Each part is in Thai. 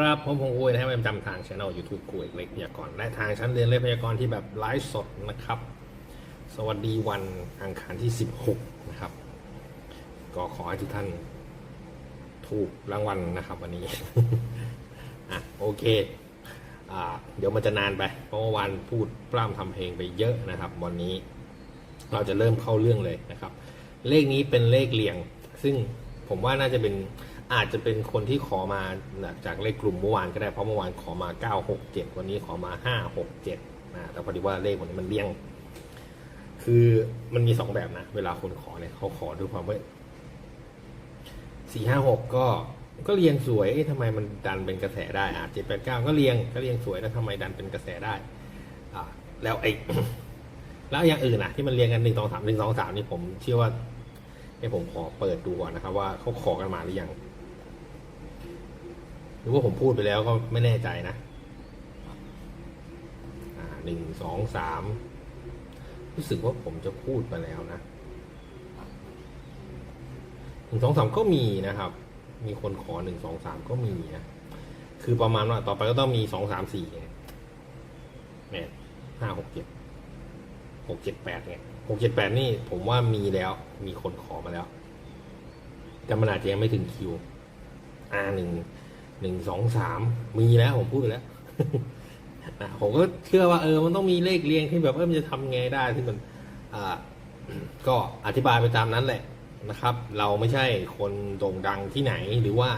ครับผมพงษ์อุ้ยนะครับประจำทางช่องยูทูบกูเอกเล็กพยากรณ์และทางชั้นเรียนเลขพยากรณ์ที่แบบไลฟ์สดนะครับ สวัสดีวันอังคารที่ 16 นะครับ ก็ขอให้ทุกท่านถูกรางวัลนะครับ วันนี้อะโอเคอ่าเดี๋ยวมันจะนานไป เพราะว่าวันพูดปล้ำทำเพลงไปเยอะนะครับ วันนี้เราจะเริ่มเข้าเรื่องเลยนะครับ เลขนี้เป็นเลขเรียง ซึ่งผมว่าน่าจะเป็น อาจจะเป็นคนที่ขอมาจากเลขกลุ่มเมื่อวานก็ได้เพราะเมื่อวานขอมา 9 6 7 วันนี้ขอมา 5 6 7นะแต่พอดีว่าเลขวันนี้มันเรียง คือมันมีสองแบบนะ เวลาคนขอเนี่ยเขาขอด้วยความว่าสี่ห้าหกก็ก็เรียงสวยเอ๊ะทำไมมันดันเป็นกระแสได้อะเจ็ดแปดเก้าก็เรียงก็เรียงสวยแล้วทำไมดันเป็นกระแสได้ อ่า แล้วไอ้แล้วอย่างอื่นนะที่มันเรียงกันหนึ่งสองสามหนึ่งสองสามนี่ผมเชื่อว่าให้ผมขอเปิดดูก่อนนะครับ ว่าเขาขอกันมาหรือยัง รือว่าผมพูดไปแล้วก็ไม่แน่ใจนะหนึ่งสองสามรู้สึกว่าผมจะพูดไปแล้วนะหนึ่งสองสามก็มีนะครับ มีคนขอหนึ่งสองสามก็มีนะคือประมาณว่าต่อไปก็ต้องมีสองสามสี่เนี่ยห้าหกเจ็ดหกเจ็ดแปดเนี่ยหกเจ็ดแปดนี่ผมว่ามีแล้ว มีคนขอมาแล้ว แต่มันอาจจะยังไม่ถึงคิวอ่าหนึ่ง หนึ่งสองสามมีแล้วผมพูดไปแล้วนะผมก็เชื่อว่าเออมันต้องมีเลขเรียงที่แบบว่ามันจะทำไงได้ที่มันอ่าก็อธิบายไปตามนั้นแหละนะครับ เราไม่ใช่คนโด่งดังที่ไหนหรือว่า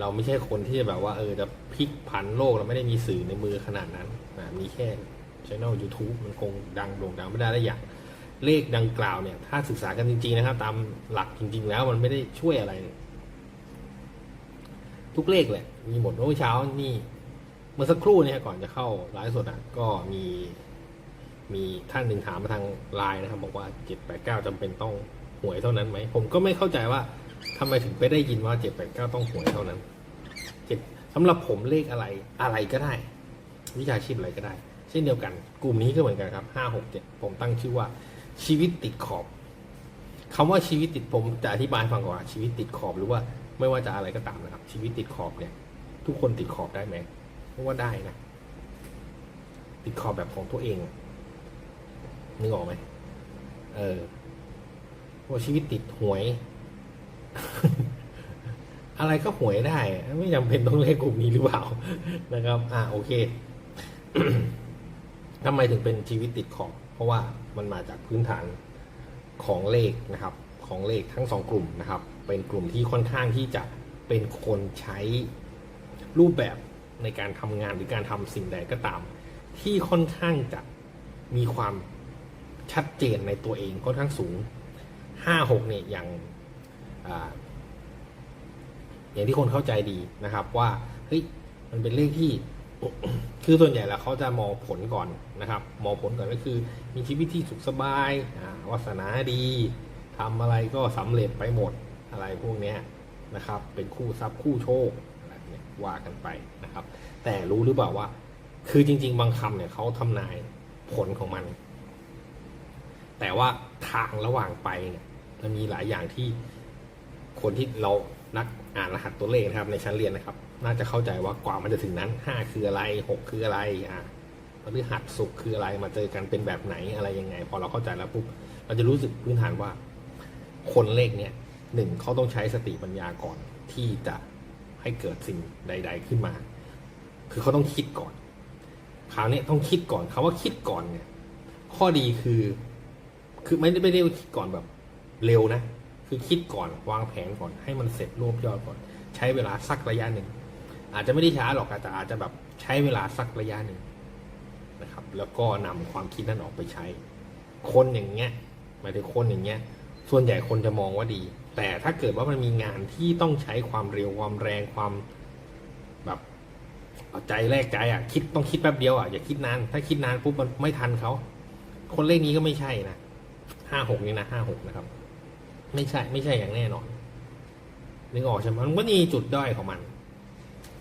เราไม่ใช่คนที่จะแบบว่าเออจะพลิกผันโลกเราไม่ได้มีสื่อในมือขนาดนั้นนะมีแค่ช่อง YouTube มันคงดังโด่งดังไม่ได้และอย่างเลขดังกล่าวเนี่ย ถ้าศึกษากันจริง ๆ นะครับ ตามหลักจริง ๆ แล้วมันไม่ได้ช่วยอะไร ทุกเลขแหละ มีหมดเมื่อเช้านี่ เมื่อสักครู่เนี่ยก่อนจะเข้าไลฟ์สดอะก็มี มีท่านหนึ่งถามมาทางไลน์นะครับ บอกว่าเจ็ดแปดเก้าจำเป็นต้องหวยเท่านั้นไหม ผมก็ไม่เข้าใจว่าทำไมถึงไปได้ยินว่าเจ็ดแปดเก้าต้องหวยเท่านั้นเจ็ดสำหรับผมเลขอะไรอะไรก็ได้ วิชาชีพอะไรก็ได้ เช่นเดียวกัน กลุ่มนี้ก็เหมือนกันครับห้าหกเจ็ดผมตั้งชื่อว่าชีวิตติดขอบคำว่าชีวิตติดผมจะอธิบายฟังก่อนว่าชีวิตติดขอบหรือว่า ไม่ว่าจะอะไรก็ตามนะครับ ชีวิตติดขอบเนี่ย ทุกคนติดขอบได้ไหมเพราะว่าได้นะ ติดขอบแบบของตัวเองนึกออกไหมเออว่าชีวิตติดหวย อะไรก็หวยได้ ไม่จำเป็นต้องเลขกลุ่มนี้หรือเปล่านะครับ อ่าโอเคทำไมถึงเป็นชีวิตติดขอบ เพราะว่ามันมาจากพื้นฐานของเลขนะครับ ของเลขทั้งสองกลุ่มนะครับเป็นกลุ่มที่ค่อนข้างที่จะเป็นคนใช้รูปแบบในการทำงานหรือการทำสิ่งใดก็ตาม ที่ค่อนข้างจะมีความชัดเจนในตัวเองค่อนข้างสูงห้าหกเนี่ยอย่างออย่างที่คนเข้าใจดีนะครับว่าเฮ้ยมันเป็นเลขที่คือส่วนใหญ่แล้วเขาจะมองผลก่อนนะครับ มองผลก่อนก็คือ มีชีวิตที่สุขสบายวาสนาดีทำอะไรก็สำเร็จไปหมด อะไรพวกนี้นะครับ เป็นคู่ทรัพย์คู่โชคอะไรเนี่ยว่ากันไปนะครับ แต่รู้หรือเปล่าว่า คือจริง ๆ บางคำเนี่ยเขาทำนายผลของมัน แต่ว่าทางระหว่างไปเนี่ยมันมีหลายอย่างที่คนที่เรานักอ่านรหัสตัวเลขนะครับ ในชั้นเรียนนะครับ น่าจะเข้าใจว่ากว่ามันจะถึงนั้นห้าคืออะไรหกคืออะไรอะพฤหัสสุขคืออะไรมาเจอกันเป็นแบบไหนอะไรยังไง พอเราเข้าใจแล้วปุ๊บเราจะรู้สึกพื้นฐานว่า คนเลขเนี่ย หนึ่งเขาต้องใช้สติปัญญาก่อนที่จะให้เกิดสิ่งใด ๆขึ้นมา คือเขาต้องคิดก่อน คราวนี้ต้องคิดก่อนคาว่าคิดก่อนเนี่ย ข้อดีคือ คือไม่ได้ไม่ได้คิดก่อนแบบเร็วนะ คือคิดก่อนวางแผนก่อนให้มันเสร็จรวบยอดก่อน ใช้เวลาสักระยะหนึ่ง อาจจะไม่ได้ช้าหรอกแต่อาจจะแบบใช้เวลาสักระยะหนึ่งนะครับ แล้วก็นำความคิดนั้นออกไปใช้ คนอย่างเงี้ยหมายถึงคนอย่างเงี้ย ส่วนใหญ่คนจะมองว่าดี แต่ถ้าเกิดว่ามันมีงานที่ต้องใช้ความเร็วความแรงความแบบเอาใจแรกใจอะคิดต้องคิดแป๊บเดียวอะอย่าคิดนาน ถ้าคิดนานปุ๊บมันไม่ทันเขาคนเลขนี้ก็ไม่ใช่นะห้าหกนี่นะห้าหกนะครับ ไม่ใช่ไม่ใช่อย่างแน่นอนนึกออกใช่ไหมมันก็มีจุดด้อยของมัน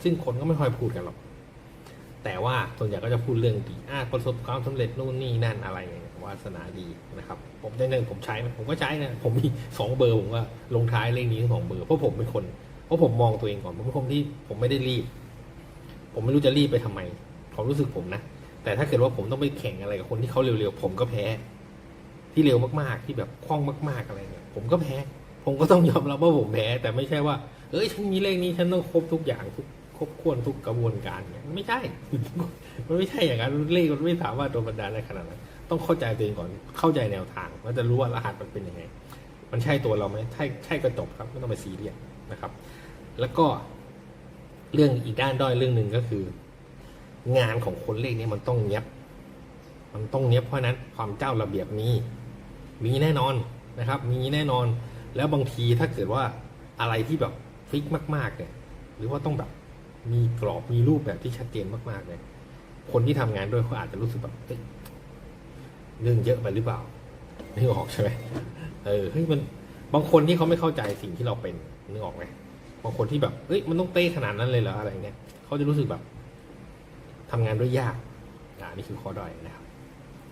ซึ่งคนก็ไม่ค่อยพูดกันหรอกแต่ว่าส่วนใหญ่ก็จะพูดเรื่องดีอ่าประสบความสำเร็จนู่นนี่นั่นอะไรอย่างเงี้ย วาสนาดีนะครับ ผมได้หนึ่งผมใช้ไหมผมก็ใช้นะผมมีสองเบอร์ผมก็ลงท้ายเลขนี้ทั้งสองเบอร์เพราะผมเป็นคนเพราะผมมองตัวเองก่อนผมเป็นคนที่ผมไม่ได้รีบ ผมไม่รู้จะรีบไปทำไมความรู้สึกผมนะแต่ถ้าเกิดว่าผมต้องไปแข่งอะไรกับคนที่เขาเร็วๆผมก็แพ้ ที่เร็วมากๆที่แบบคล่องมาก ๆอะไรเนี่ยผมก็แพ้ ผมก็ต้องยอมรับว่าผมแพ้ แต่ไม่ใช่ว่าเอ้ยฉันมีเลขนี้ฉันต้องครบทุกอย่างทุกครบถ้วนทุกกระบวนการเนี่ยไม่ใช่ มันไม่ใช่อย่างนั้นเลขมันไม่สามารถโดนบันดาลได้ขนาดนั้น ต้องเข้าใจตัวเองก่อน เข้าใจแนวทางว่าจะรู้ว่ารหัสมันเป็นยังไง มันใช่ตัวเราไหมใช่ใช่ก็จบครับไม่ต้องไปซีเรียสนะครับ แล้วก็เรื่องอีกด้านด้อยเรื่องหนึ่งก็คือ งานของคนเลขนี้มันต้องเนี้ยบ มันต้องเนี้ยบเพราะนั้นความเจ้าระเบียบมีมีแน่นอนนะครับ มีแน่นอน แล้วบางทีถ้าเกิดว่าอะไรที่แบบฟิกมาก ๆ เนี่ย หรือว่าต้องแบบมีกรอบมีรูปแบบที่ชัดเจนมากๆเลยคนที่ทำงานด้วยเขาอาจจะรู้สึกแบบ เรื่องเยอะไปหรือเปล่านึกออกใช่ไหมเออเฮ้ยมันบางคนที่เขาไม่เข้าใจสิ่งที่เราเป็นนึกออกไหมบางคนที่แบบเอ้ยมันต้องเต้ขนาดนั้นเลยเหรออะไรเงี้ยเขาจะรู้สึกแบบทำงานด้วยยากอ่านี่คือข้อด้อยนะครับ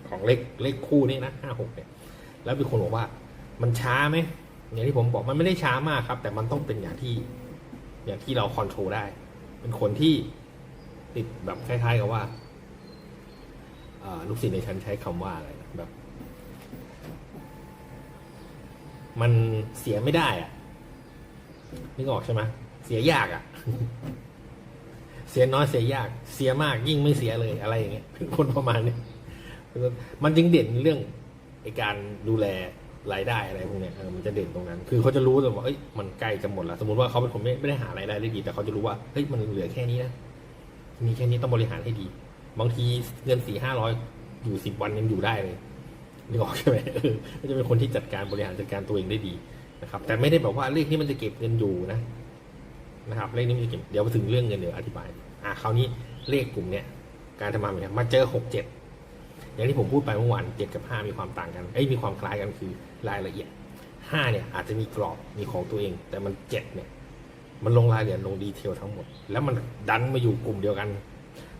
ของเลขเลขคู่นี่นะห้าหกเนี่ยแล้วมีคนบอกว่า มันช้าไหมอย่างที่ผมบอกมันไม่ได้ช้ามากครับ แต่มันต้องเป็นอย่างที่ อย่างที่เราคอนโทรลได้ เป็นคนที่ติดแบบคล้ายๆกับว่าอ่อลูกศิษย์ในชั้นใช้คำว่าอะไร แบบ มันเสียไม่ได้อะนึกออกใช่ไหมเสียยากอะเสียน้อยเสียยาก เสียมากยิ่งไม่เสียเลยอะไรอย่างเงี้ยเป็นคนประมาณนี้มันจึงเด่นเรื่องไอการดูแลรายได้อะไรพวกเนี้ยเออมันจะเด่นตรงนั้น คือเขาจะรู้แต่ว่าเอ้ยมันใกล้จะหมดแล้วสมมติว่าเขาเป็นคนไม่ไม่ได้หารายได้ได้ดี แต่เขาจะรู้ว่าเฮ้ยมันเหลือแค่นี้นะมีแค่นี้ต้องบริหารให้ดี บางทีเงินสี่ห้าร้อย อยู่สิบวันยังอยู่ได้เลยนึกออกใช่ไหมเออก็จะเป็นคนที่จัดการบริหารจัดการตัวเองได้ดีนะครับ แต่ไม่ได้แบบว่าเลขนี้มันจะเก็บเงินอยู่นะนะครับเลขนี้มันจะเก็บเดี๋ยวมาถึงเรื่องเงินเดี๋ยวอธิบาย อะคราวนี้เลขกลุ่มเนี้ยการทำงานเนี่ยมาเจอหกเจ็ดอย่างที่ผมพูดไปเมื่อวานเจ็ดกับห้ามีความต่างกันเอ้ยมีความคล้ายกันคือรายละเอียดห้าเนี่ยอาจจะมีกรอบมีของตัวเอง แต่มันเจ็ดเนี่ยมันลงรายละเอียดลงดีเทลทั้งหมด แล้วมันดันมาอยู่กลุ่มเดียวกัน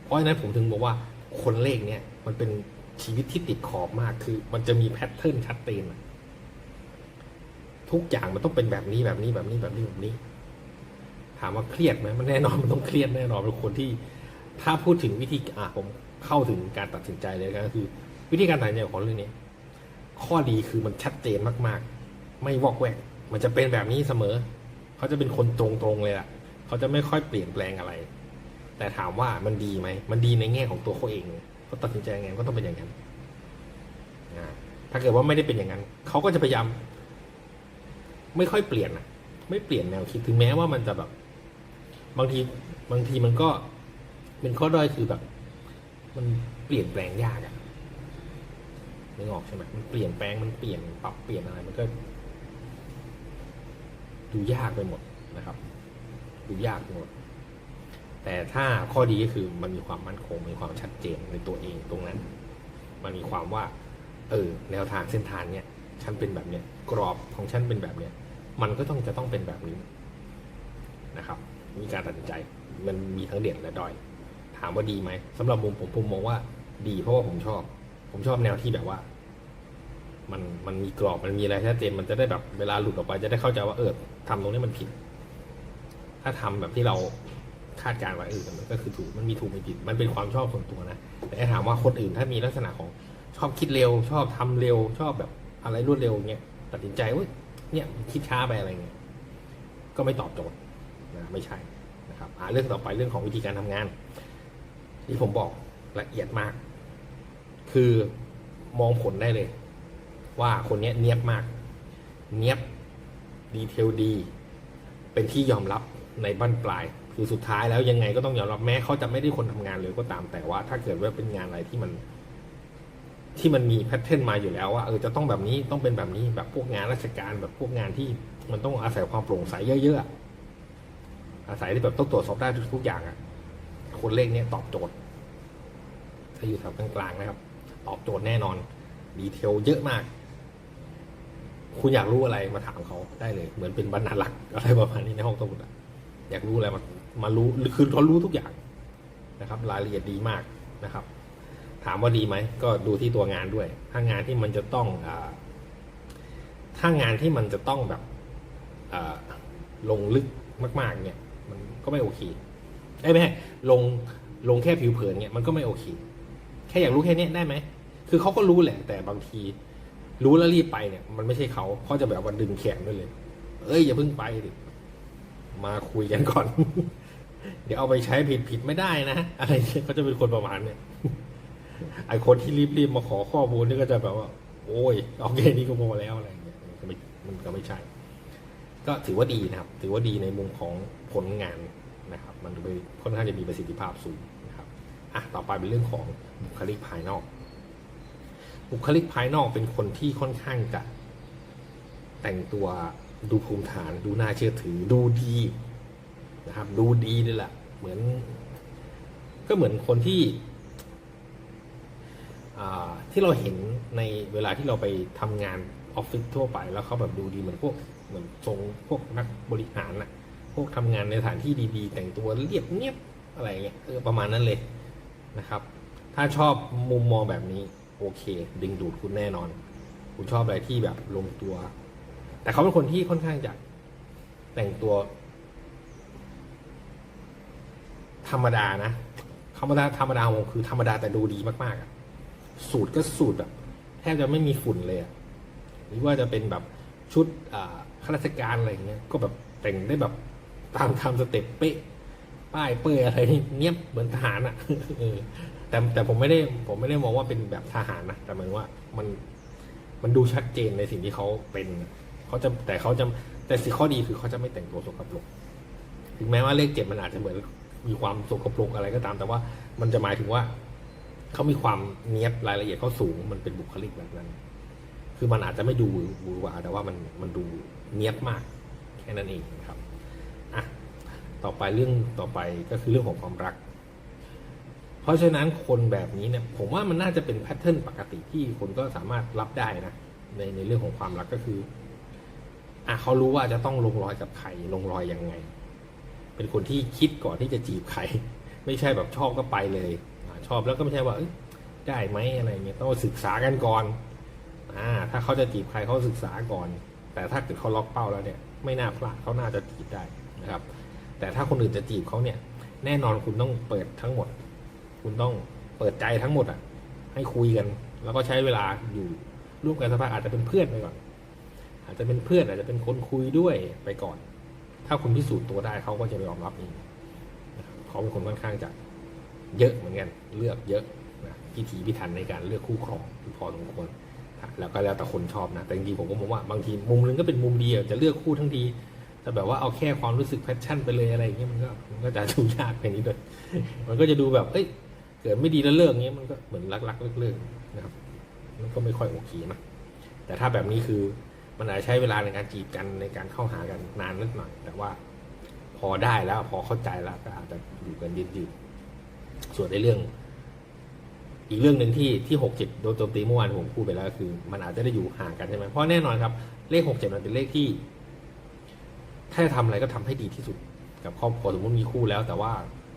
เพราะฉะนั้นผมถึงบอกว่า คนเลขเนี่ยมันเป็นชีวิตที่ติดขอบมากคือ มันจะมีแพทเทิร์นชัดเจนทุกอย่างมันต้องเป็นแบบนี้แบบนี้แบบนี้แบบนี้แบบนี้ ถามว่าเครียดไหมมันแน่นอนมันต้องเครียดแน่นอนเป็นคนที่ ถ้าพูดถึงวิธีอะผมเข้าถึงการตัดสินใจเลยก็คือ วิธีการตัดสินใจของเรื่องนี้ข้อดีคือมันชัดเจนมากๆ ไม่วอกแวก มันจะเป็นแบบนี้เสมอ เขาจะเป็นคนตรงๆเลยล่ะ เขาจะไม่ค่อยเปลี่ยนแปลงอะไร แต่ถามว่ามันดีไหม มันดีในแง่ของตัวเขาเองเขาตัดสินใจยังไงก็ต้องเป็นอย่างนั้นถ้าเกิดว่าไม่ได้เป็นอย่างนั้น เขาก็จะพยายาม ไม่ค่อยเปลี่ยนอะไม่เปลี่ยนแนวคิดถึงแม้ว่ามันจะแบบ บางทีบางทีมันก็เป็นข้อด้อยคือแบบ มันเปลี่ยนแปลงยากอะนึกออกใช่ไหมมันเปลี่ยนแปลงมันเปลี่ยนปรับเปลี่ยนอะไรมันก็ ดูยากไปหมดนะครับ ดูยากไปหมด แต่ถ้าข้อดีก็คือมันมีความมั่นคงมีความชัดเจนในตัวเองตรงนั้น มันมีความว่า เออ แนวทางเส้นทางเนี้ยฉันเป็นแบบเนี้ยกรอบของฉันเป็นแบบเนี้ยมันก็ต้องจะต้องเป็นแบบนี้นะครับมีการตัดสินใจมันมีทั้งเด่นและด้อย ถามว่าดีไหมสำหรับมุมผมผมมองว่า ดีเพราะว่าผมชอบ ผมชอบแนวที่แบบว่า มันมันมีกรอบมันมีอะไรชัดเจนมันจะได้แบบเวลาหลุดออกไปจะได้เข้าใจว่าเออทำตรงนี้มันผิด ถ้าทำแบบที่เรา คาดการณ์ไว้เออมันก็คือถูกมันมีถูกมีผิดมันเป็นความชอบส่วนตัวนะแต่ถ้าถามว่าคนอื่นถ้ามีลักษณะของชอบคิดเร็ว ชอบทำเร็ว ชอบแบบอะไรรวดเร็วเงี้ยตัดสินใจเว้ยเนี่ยคิดช้าไปอะไรเงี้ยก็ไม่ตอบโจทย์นะไม่ใช่นะครับอ่าเรื่องต่อไปเรื่องของวิธีการทำงานที่ผมบอกละเอียดมาก คือมองผลได้เลย ว่าคนเนี้ยเนียบมาก เนียบดีเทลดี เป็นที่ยอมรับในบั้นปลาย คือสุดท้ายแล้วยังไงก็ต้องยอมรับแม้เขาจะไม่ได้คนทำงานเลยก็ตามแต่ว่า ถ้าเกิดว่าเป็นงานอะไรที่มัน ที่มันมีแพทเทิร์นมาอยู่แล้วว่าเออจะต้องแบบนี้ต้องเป็นแบบนี้แบบพวกงานราชการแบบพวกงานที่มันต้องอาศัยความโปร่งใสเยอะๆอาศัยที่แบบต้องตรวจสอบได้ทุกอย่างอะคนเลขเนี้ยตอบโจทย์ ถ้าอยู่แถวกลางๆนะครับ ตอบโจทย์แน่นอนดีเทลเยอะมาก คุณอยากรู้อะไรมาถามเขาได้เลย เหมือนเป็นบรรณารักษ์อะไรประมาณนี้ในห้องสมุดอะ อยากรู้อะไรมามารู้คือเขารู้ทุกอย่างนะครับ รายละเอียดดีมากนะครับ ถามว่าดีไหมก็ดูที่ตัวงานด้วย ถ้างานที่มันจะต้องอถ้างานที่มันจะต้องแบบลงลึกมาก ๆ เนี่ย มันก็ไม่โอเคเอ้ยไม่ใช่ลงลงแค่ผิวเผินเนี่ยมันก็ไม่โอเค แค่อยากรู้แค่เนี้ยได้ไหมคือเขาก็รู้แหละ แต่บางที รู้แล้วรีบไปเนี่ย มันไม่ใช่เขาเขาจะแบบว่าดึงแขนด้วยเลย เอ้ยอย่าเพิ่งไปดิ มาคุยกันก่อน เดี๋ยวเอาไปใช้ผิดผิดไม่ได้นะ อะไรเงี้ยเขาจะเป็นคนประมาณเนี่ยไอคนที่รีบๆมาขอข้อมูลนี่ก็จะแบบว่า โอ้ยเอาแค่นี้ก็พอแล้วอะไรเงี้ยมันก็ไม่มันก็ไม่ใช่ ก็ถือว่าดีนะครับ ถือว่าดีในมุมของผลงานนะครับ มันไปค่อนข้างจะมีประสิทธิภาพสูงนะครับอะต่อไปเป็นเรื่องของบุคลิกภายนอก บุคลิกภายนอกเป็นคนที่ค่อนข้างจะแต่งตัว ดูภูมิฐานดูน่าเชื่อถือดูดีนะครับ ดูดีเลยแหละ เหมือน ก็เหมือนคนที่ที่เราเห็นในเวลาที่เราไปทำงานออฟฟิศทั่วไป แล้วเขาแบบดูดีเหมือนพวกเหมือนทรงพวกนักบริหารน่ะพวกทำงานในสถานที่ดีๆ แต่งตัวเรียบเนียบอะไรเงี้ยเออประมาณนั้นเลยนะครับ ถ้าชอบมุมมองแบบนี้ โอเค ดึงดูดคุณแน่นอน คุณชอบอะไรที่แบบลงตัว แต่เขาเป็นคนที่ค่อนข้างจะแต่งตัว ธรรมดานะธรรมดาธรรมดาของคือธรรมดาแต่ดูดีมากๆอะสูตรก็สูตรแบบแทบจะไม่มีฝุ่นเลยอะหรือว่าจะเป็นแบบชุดอ่าข้าราชการอะไรเงี้ย ก็แบบแต่งได้แบบตามทำสเต็ปเป๊ะ ป้ายเปื้อยอะไรนี่เนียบเหมือนทหารอะแต่แต่ผมไม่ได้ผมไม่ได้มองว่าเป็นแบบทหารนะแต่หมายว่ามันมันดูชัดเจนในสิ่งที่เขาเป็น เขาจะแต่เขาจะแต่สิ่งข้อดีคือเขาจะไม่แต่งตัวสกปรกถึงแม้ว่าเลขเจ็ดมันอาจจะเหมือนมีความสกปรกอะไรก็ตาม แต่ว่ามันจะหมายถึงว่าเขามีความเนี้ยบรายละเอียดเขาสูงมันเป็นบุคลิกแบบนั้น คือมันอาจจะไม่ดูหวือหวาแต่ว่ามันมันดูเนี้ยบมากแค่นั้นเองครับอะต่อไปเรื่องต่อไปก็คือเรื่องของความรัก เพราะฉะนั้นคนแบบนี้เนี่ย ผมว่ามันน่าจะเป็นแพทเทิร์นปกติที่คนก็สามารถรับได้นะในในเรื่องของความรักก็คือ อะเขารู้ว่าจะต้องลงรอยกับใครลงรอยยังไง เป็นคนที่คิดก่อนที่จะจีบใคร ไม่ใช่แบบชอบก็ไปเลยอชอบแล้วก็ไม่ใช่ว่าได้ไหมอะไรเงี้ยต้องศึกษากันก่อนอ่าถ้าเขาจะจีบใครเขาศึกษาก่อน แต่ถ้าเกิดเขาล็อกเป้าแล้วเนี่ย ไม่น่าพลาดเขาน่าจะจีบได้นะครับ แต่ถ้าคนอื่นจะจีบเขาเนี่ย แน่นอนคุณต้องเปิดทั้งหมด คุณต้องเปิดใจทั้งหมดอะ ให้คุยกัน แล้วก็ใช้เวลาอยู่ร่วมกันสักพักอาจจะเป็นเพื่อนไปก่อน อาจจะเป็นเพื่อนอาจจะเป็นคนคุยด้วยไปก่อน ถ้าคุณพิสูจน์ตัวได้เขาก็จะยอมรับเองเขาเป็นคนค่อนข้างจะเยอะเหมือนกันเลือกเยอะนะพิถีพิถันในการเลือกคู่ครองพอสมควรแล้วก็แล้วแต่คนชอบนะแต่จริงๆผมก็มองว่าบางทีมุมนึงก็เป็นมุมดีอะจะเลือกคู่ทั้งทีแต่แบบว่าเอาแค่ความรู้สึกแพชชั่นไปเลยอะไรอย่างเงี้ยมันก็มันก็จะดูยากไปนิดหนึงมันก็จะดูแบบเอ้ยเกิดไม่ดีแล้วเลิกเงี้ยมันก็เหมือนรักๆเลิกๆนะครับ มันก็ไม่ค่อยโอเคนะแต่ถ้าแบบนี้คือ มันอาจจะใช้เวลาในการจีบกันในการเข้าหากันนานนิดหน่อย แต่ว่าพอได้แล้ว พอเข้าใจแล้วก็อาจจะอยู่กันยืดๆส่วนในเรื่อง อีกเรื่องหนึ่งที่ที่หกเจ็ดโดนโจมตีเมื่อวานผมพูดไปแล้วคือ มันอาจจะได้อยู่ห่างกันใช่ไหมเพราะแน่นอนครับ เลขหกเจ็ดมันเป็นเลขที่ ถ้าจะทำอะไรก็ทำให้ดีที่สุด กับครอบครัวสมมติมีคู่แล้ว แต่ว่า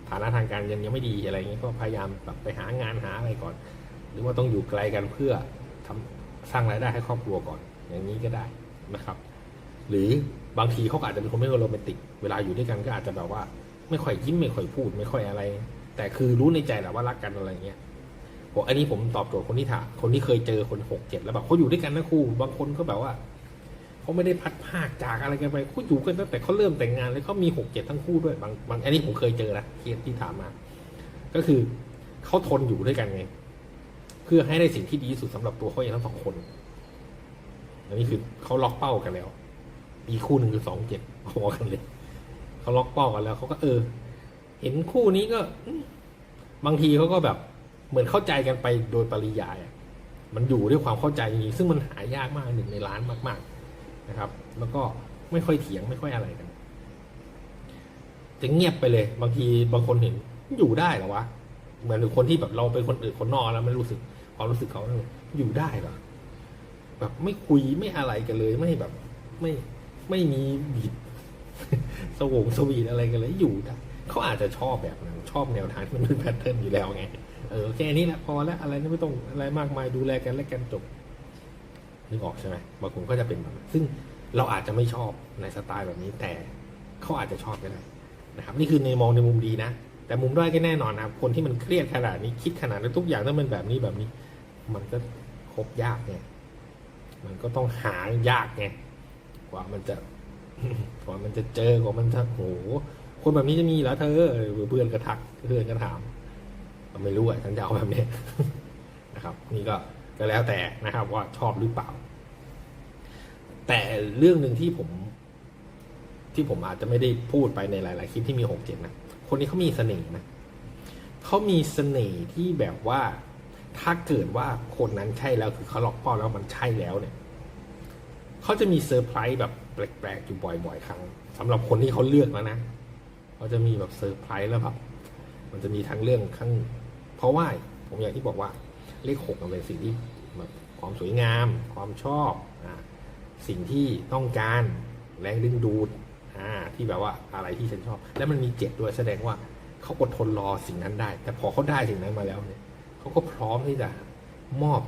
ฐานะทางการเงินยังไม่ดีอะไรเงี้ยก็พยายามแบบไปหางานหาอะไรก่อน หรือว่าต้องอยู่ไกลกันเพื่อทำสร้างรายได้ให้ครอบครัวก่อน อย่างนี้ก็ได้นะครับ หรือบางทีเขาอาจจะเป็นคนไม่โรแมนติก เวลาอยู่ด้วยกันก็อาจจะแบบว่า ไม่ค่อยยิ้มไม่ค่อยพูด ไม่ค่อยอะไร แต่คือรู้ในใจแหละว่ารักกันอะไรเงี้ยผมอันนี้ผมตอบโจทย์คนที่ถามคนที่เคยเจอคนหกเจ็ดแล้วแบบเขาอยู่ด้วยกันนะครูบางคนก็แบบว่าเขาไม่ได้พัดภาคจากอะไรกันไปเขาอยู่กันตั้งแต่เขาเริ่มแต่งงานเลยเขามีหกเจ็ดทั้งคู่ด้วยบางบางอันนี้ผมเคยเจอนะเคสที่ถามมา ก็คือเขาทนอยู่ด้วยกันไงเพื่อให้ได้สิ่งที่ดีที่สุดสำหรับตัวเขาเองทั้งสองคน อันนี้คือเขาล็อกเป้ากันแล้ว อีคู่หนึ่งคือสองเจ็ดพอกันเลยเขาล็อกเป้ากันแล้วเขาก็เออ เห็นคู่นี้ก็บางทีเขาก็แบบเหมือนเข้าใจกันไปโดยปริยายอะมันอยู่ด้วยความเข้าใจจริงซึ่งมันหายากมากหนึ่งในล้านมาก ๆนะครับ แล้วก็ไม่ค่อยเถียงไม่ค่อยอะไรกันจะเงียบไปเลย บางทีบางคนเห็นอยู่ได้เหรอวะเหมือนคนที่แบบเราเป็นคนอื่นคนนอกแล้วไม่รู้สึกความรู้สึกเขาอยู่ได้เหรอ แบบไม่คุยไม่อะไรกันเลย ไม่แบบไม่ไม่มีบีดสวงสวีทอะไรกันเลยอยู่ได้เขาอาจจะชอบแบบนั้นชอบแนวทางที่มันเป็นแพทเทิร์นอยู่แล้วไงเออแค่นี้แหละพอแล้วอะไรไม่ต้องอะไรมากมายดูแลกันและกันจบนึกออกใช่ไหมบางคนก็จะเป็นแบบนั้นซึ่งเราอาจจะไม่ชอบในสไตล์แบบนี้แต่เขาอาจจะชอบก็ได้นะครับ นี่คือในมองในมุมดีนะแต่มุมด้อยก็แน่นอนนะครับคนที่มันเครียดขนาดนี้คิดขนาดนี้ทุกอย่างต้องเป็นแบบนี้แบบนี้ มันก็คบยากไง มันก็ต้องหายากไงกว่ามันจะกว่ามันจะเจอกว่ามันจะโหคนแบบนี้จะมีเหรอเธอเพื่อนก็ทักเพื่อนก็ถามไม่รู้อะฉันจะเอาแบบนี้นะครับ นี่ก็ก็แล้วแต่นะครับ ว่าชอบหรือเปล่า แต่เรื่องหนึ่งที่ผม ที่ผมอาจจะไม่ได้พูดไปในหลาย ๆ คลิปที่มีหกเจ็ดนะคนนี้เขามีเสน่ห์นะเขามีเสน่ห์ที่แบบว่า ถ้าเกิดว่าคนนั้นใช่แล้วคือเขาล็อกเป้าแล้วมันใช่แล้วเนี่ยเขาจะมีเซอร์ไพรส์แบบแปลกๆอยู่บ่อยๆ ครั้งสำหรับคนที่เขาเลือกแล้วนะเขาจะมีแบบเซอร์ไพรส์แล้วแบบมันจะมีทั้งเรื่องข้างเพราะว่าผมอย่างที่บอกว่าเลขหกมันเป็นสิ่งที่แบบความสวยงาม ความชอบอ่าสิ่งที่ต้องการแรงดึงดูดอ่าที่แบบว่าอะไรที่ฉันชอบ แล้วมันมีเจ็ดด้วยแสดงว่าเขาอดทนรอสิ่งนั้นได้ แต่พอเขาได้สิ่งนั้นมาแล้วเนี่ย เขาก็พร้อมที่จะมอบ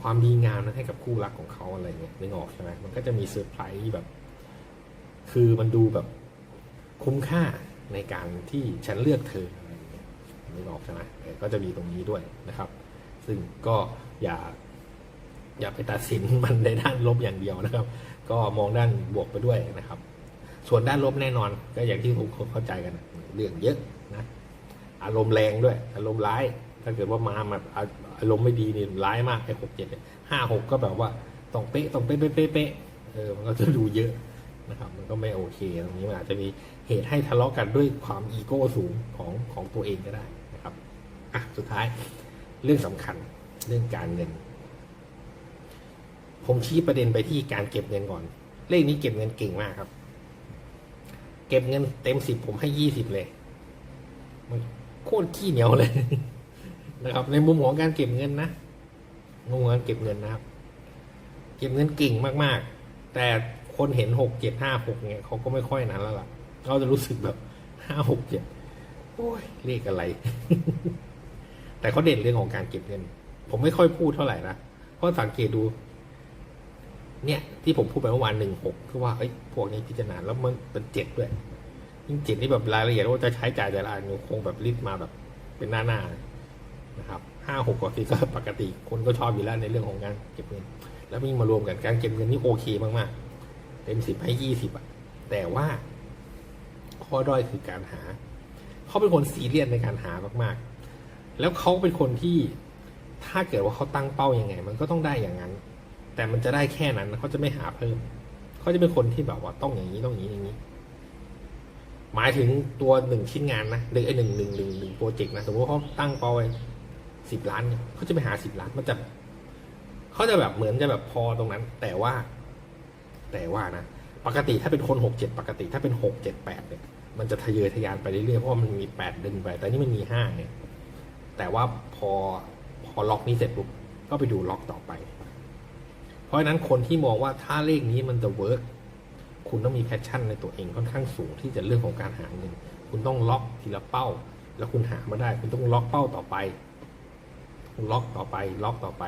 ความดีงามนั้นให้กับคู่รักของเขาอะไรเงี้ยนึกออกใช่ไหมมันก็จะมีเซอร์ไพรส์แบบ คือมันดูแบบคุ้มค่าในการที่ฉันเลือกเธออะไรเงี้ยนึกออกใช่ไหมก็จะมีตรงนี้ด้วยนะครับ ซึ่งก็อย่า อย่าไปตัดสินมันในด้านลบอย่างเดียวนะครับ ก็มองด้านบวกไปด้วยนะครับ ส่วนด้านลบแน่นอน ก็อย่างที่ผมเข้าใจกันเรื่องเยอะนะ อารมณ์แรงด้วย อารมณ์ร้าย ถ้าเกิดว่ามาแบบอาอารมณ์ไม่ดีนี่ร้ายมากไอ้หกเจ็ดห้าหกก็แบบว่าต้องเป๊ะต้องเป๊ะเป๊ะเป๊ะเป๊ะเออมันก็จะดูเยอะนะครับมันก็ไม่โอเคตรงนี้มันอาจจะมีเหตุให้ทะเลาะกันด้วยความอีโก้สูงของของตัวเองก็ได้นะครับอะสุดท้ายเรื่องสำคัญเรื่องการเงิน ผมชี้ประเด็นไปที่การเก็บเงินก่อน เลขนี้เก็บเงินเก่งมากครับ เก็บเงินเต็มสิบผมให้ยี่สิบเลย มันโคตรขี้เหนียวเลย นะครับ ในมุมของการเก็บเงินนะมุมของการเก็บเงินนะครับ เก็บเงินเก่งมากๆ แต่คนเห็นหกเจ็ดห้าหกเนี่ยเขาก็ไม่ค่อยนั้นแล้วล่ะเขาจะรู้สึกแบบห้าหกเจ็ดโอ้ยเลขอะไร แต่เขาเด่นเรื่องของการเก็บเงิน ผมไม่ค่อยพูดเท่าไหร่นะเพราะสังเกตดู เนี่ยที่ผมพูดไปเมื่อวานหนึ่งหกคือว่าเอ้ยพวกนี้พิจารณาแล้วมันเป็นเจ็ดด้วยยิ่งเจ็ดนี่แบบรายละเอียดว่าจะใช้จ่ายแต่ละอันคงแบบลิสต์มาแบบเป็นหน้าหน้า นะครับห้าหกกว่าที่ก็ปกติ คนก็ชอบอยู่แล้วในเรื่องของการเก็บเงิน แล้วยิ่งมารวมกันการเก็บเงินนี่โอเคมากๆ เต็มสิบให้ยี่สิบอะแต่ว่า ข้อด้อยคือการหา เขาเป็นคนซีเรียสในการหามากๆ แล้วเขาเป็นคนที่ถ้าเกิดว่าเขาตั้งเป้ายังไง มันก็ต้องได้อย่างนั้น แต่มันจะได้แค่นั้นเขาจะไม่หาเพิ่มเขาจะเป็นคนที่แบบว่าต้องอย่างนี้ต้องอย่างนี้อย่างนี้หมายถึงตัวหนึ่งชิ้นงานนะหรือไอ้หนึ่งหนึ่งหนึ่งหนึ่งโปรเจกต์นะสมมติว่าเขาตั้งเป้าไว้ สิบล้านเนี่ยเขาจะไปหาสิบล้านมันจะเขาจะแบบเหมือนจะแบบพอตรงนั้น แต่ว่า แต่ว่านะปกติถ้าเป็นคนหกเจ็ดปกติถ้าเป็นหกเจ็ดแปดเนี่ย มันจะทะเยอทะยานไปเรื่อยๆเพราะมันมีแปดดึงไป แต่นี่มันมีห้าเนี่ยแต่ว่าพอพอล็อกนี้เสร็จปุ๊บก็ไปดูล็อกต่อไป เพราะฉะนั้นคนที่มองว่าถ้าเลขนี้มันจะเวิร์กคุณต้องมีแพชชั่นในตัวเองค่อนข้างสูงที่จะเรื่องของการหาเงิน คุณต้องล็อกทีละเป้า แล้วคุณหามาได้ คุณต้องล็อกเป้าต่อไป ล็อกต่อไปล็อกต่อไป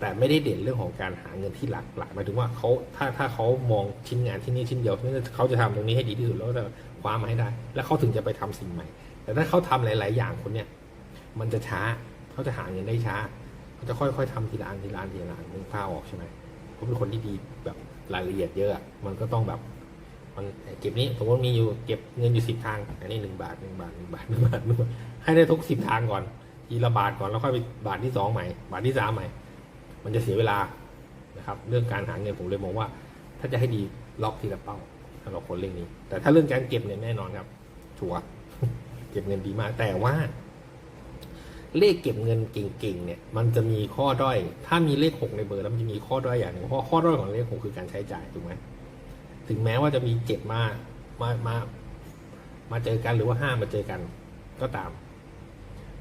แต่ไม่ได้เด่นเรื่องของการหาเงินที่หลากหลายหมายถึงว่าเขาถ้าถ้าเขามองชิ้นงานที่นี่ชิ้นเดียวเขาจะทำตรงนี้ให้ดีที่สุดแล้วจะคว้ามาให้ได้ แล้วเขาถึงจะไปทำสิ่งใหม่ แต่ถ้าเขาทำหลาย ๆ อย่างคนเนี้ยมันจะช้าเขาจะหาเงินได้ช้าเขาจะค่อยๆทำทีละอันทีละอันทีละอันมึงพาออกใช่ไหมเขาเป็นคนที่ดีแบบรายละเอียดเยอะมันก็ต้องแบบมันเก็บนี้สมมติมีอยู่เก็บเงินอยู่สิบทาง อันนี้หนึ่งบาทหนึ่งบาทหนึ่งบาทหนึ่งบาทให้ได้ทุกสิบทางก่อน ทีละบาทก่อนแล้วค่อยไปบาทที่สองใหม่ บาทที่สามใหม่ มันจะเสียเวลานะครับ เรื่องการหาเงินผมเลยมองว่า ถ้าจะให้ดีล็อกทีละเป้าสำหรับคนเรื่องนี้ แต่ถ้าเรื่องการเก็บเนี่ยแน่นอนครับชัวร์เก็บเงินดีมาก แต่ว่า เลขเก็บเงินเก่งๆเนี่ย มันจะมีข้อด้อย ถ้ามีเลขหกในเบอร์แล้วมันจะมีข้อด้อยอย่างหนึ่งเพราะข้อด้อยของเลขหกคือการใช้จ่ายถูกไหมถึงแม้ว่าจะมีเจ็ดมามามามาเจอกันหรือว่าห้ามาเจอกันก็ตาม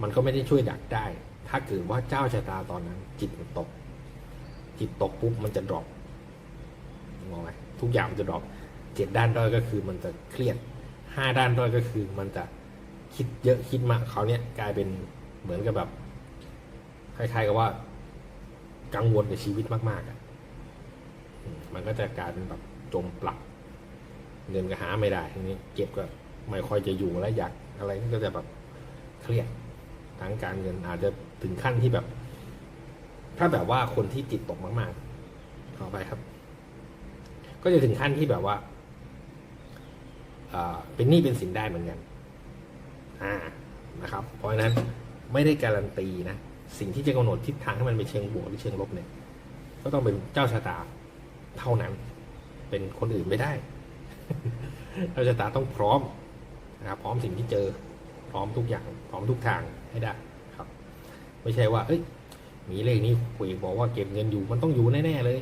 มันก็ไม่ได้ช่วยดักได้ ถ้าเกิดว่าเจ้าชะตาตอนนั้น จิตมันตก จิตตกปุ๊บมันจะดรอปมองไหมทุกอย่างมันจะดรอปเจ็ดด้านด้อยก็คือมันจะเครียดห้าด้านด้อยก็คือมันจะคิดเยอะคิดมากเขาเนี้ยกลายเป็นเหมือนกับแบบคล้ายๆกับว่า กังวลกับชีวิตมากๆอะมมันก็จะกลายเป็นแบบจมปลักเงินก็หาไม่ได้ทีนี้เก็บก็ไม่ค่อยจะอยู่แล้วอยากอะไรก็จะแบบเครียด ทั้งการเงินอาจจะถึงขั้นที่แบบ ถ้าแบบว่าคนที่จิตตกมาก ๆ ขอไปครับ ก็จะถึงขั้นที่แบบว่าเป็นหนี้เป็นสินได้เหมือนกัน อ่า นะครับ เพราะฉะนั้นไม่ได้การันตีนะ สิ่งที่จะกำหนดทิศทางให้มันเป็นเชิงบวกหรือเชิงลบเนี่ย ก็ต้องเป็นเจ้าชะตาเท่านั้น เป็นคนอื่นไม่ได้ เจ้าชะตาต้องพร้อมนะครับ พร้อมสิ่งที่เจอ ร้อมทุกอย่างพร้อมทุกทางให้ได้ครับ ไม่ใช่ว่า เอ้ย มีเลขนี้คุยบอกว่าเก็บเงินอยู่มันต้องอยู่แน่ๆเลย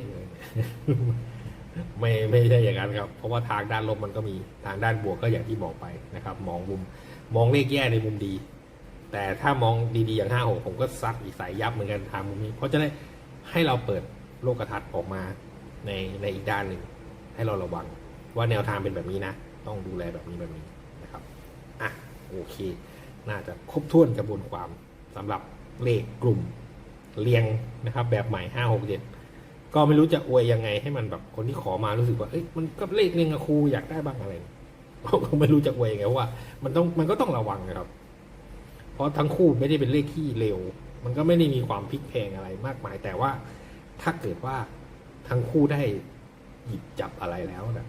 ไม่ไม่ใช่อย่างนั้นครับ เพราะว่าทางด้านลบมันก็มีทางด้านบวกก็อย่างที่บอกไปนะครับ มองมุมมองเลขแย่ในมุมดี แต่ถ้ามองดีๆอย่างห้าหกผมก็ซัดอีกสายยับเหมือนกันทางมุมนี้ เพราะจะได้ให้เราเปิดโลกทัศน์ออกมาในในอีกด้านหนึ่งให้เราระวังว่าแนวทางเป็นแบบนี้นะ ต้องดูแลแบบนี้แบบนี้นะครับอะ โอเค น่าจะครบถ้วนกระบวนความสำหรับเลขกลุ่มเรียงนะครับ แบบใหม่ห้าหกเจ็ดก็ไม่รู้จะอวยยังไงให้มันแบบคนที่ขอมารู้สึกว่าเอ้ยมันก็เลขหนึ่งอะครูอยากได้บ้างอะไรก็ไม่รู้จะอวยยังไงเพราะว่า มันต้องมันก็ต้องระวังนะครับ เพราะทั้งคู่ไม่ได้เป็นเลขที่เร็ว มันก็ไม่ได้มีความพลิกแพงอะไรมากมาย แต่ว่าถ้าเกิดว่าทั้งคู่ได้หยิบจับอะไรแล้วนะ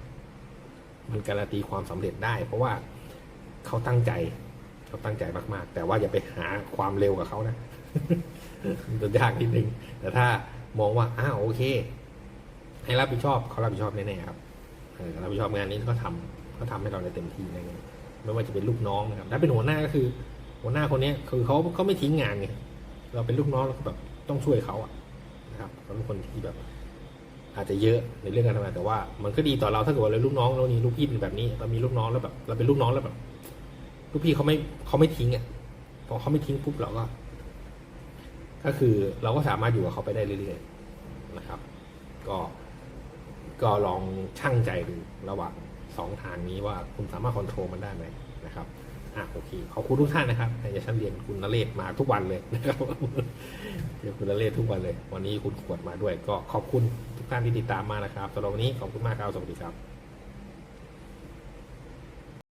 มันการันตีความสำเร็จได้ เพราะว่า เขาตั้งใจ เขาตั้งใจมากๆ แต่ว่าอย่าไปหาความเร็วกับเขานะมันจะยากนิดนึง แต่ถ้ามองว่าอ้าวโอเค ให้รับผิดชอบเขารับผิดชอบแน่ๆครับเออรับผิดชอบงานนี้ก็ทำก็ทำให้เราได้เต็มที่แน่ๆไม่ว่าจะเป็นลูกน้องนะครับถ้าเป็นหัวหน้าก็คือ หัวหน้าคนนี้คือเขาเขาไม่ทิ้งงานไงเราเป็นลูกน้องเราก็แบบต้องช่วยเขาอะนะครับเขาเป็นคนที่แบบ อาจจะเยอะในเรื่องการทำงานแต่ว่า มันก็ดีต่อเราถ้าเกิดว่าเราลูกน้องเรานี่ลูกพี่เป็นแบบนี้เรามีลูกน้องแล้วแบบ เราเป็นลูกน้องแล้วแบบ ลูกพี่เขาไม่เขาไม่ทิ้งอะพอเขาไม่ทิ้งปุ๊บเราก็ ก็คือเราก็สามารถอยู่กับเขาไปได้เรื่อยๆนะครับ ก็ก็ลองชั่งใจดูระหว่างสองทางนี้ว่าคุณสามารถควบคุมมันได้ไหมนะครับอะโอเคขอบคุณทุกท่านนะครับในชั้นเรียนคุณนเรศมาทุกวันเลยนะครับเจอคุณนเรศทุกวันเลย วันนี้คุณขวดมาด้วย ก็ขอบคุณทุกท่านที่ติดตามมานะครับสำหรับวันนี้ขอบคุณมากครับสวัสดีครับ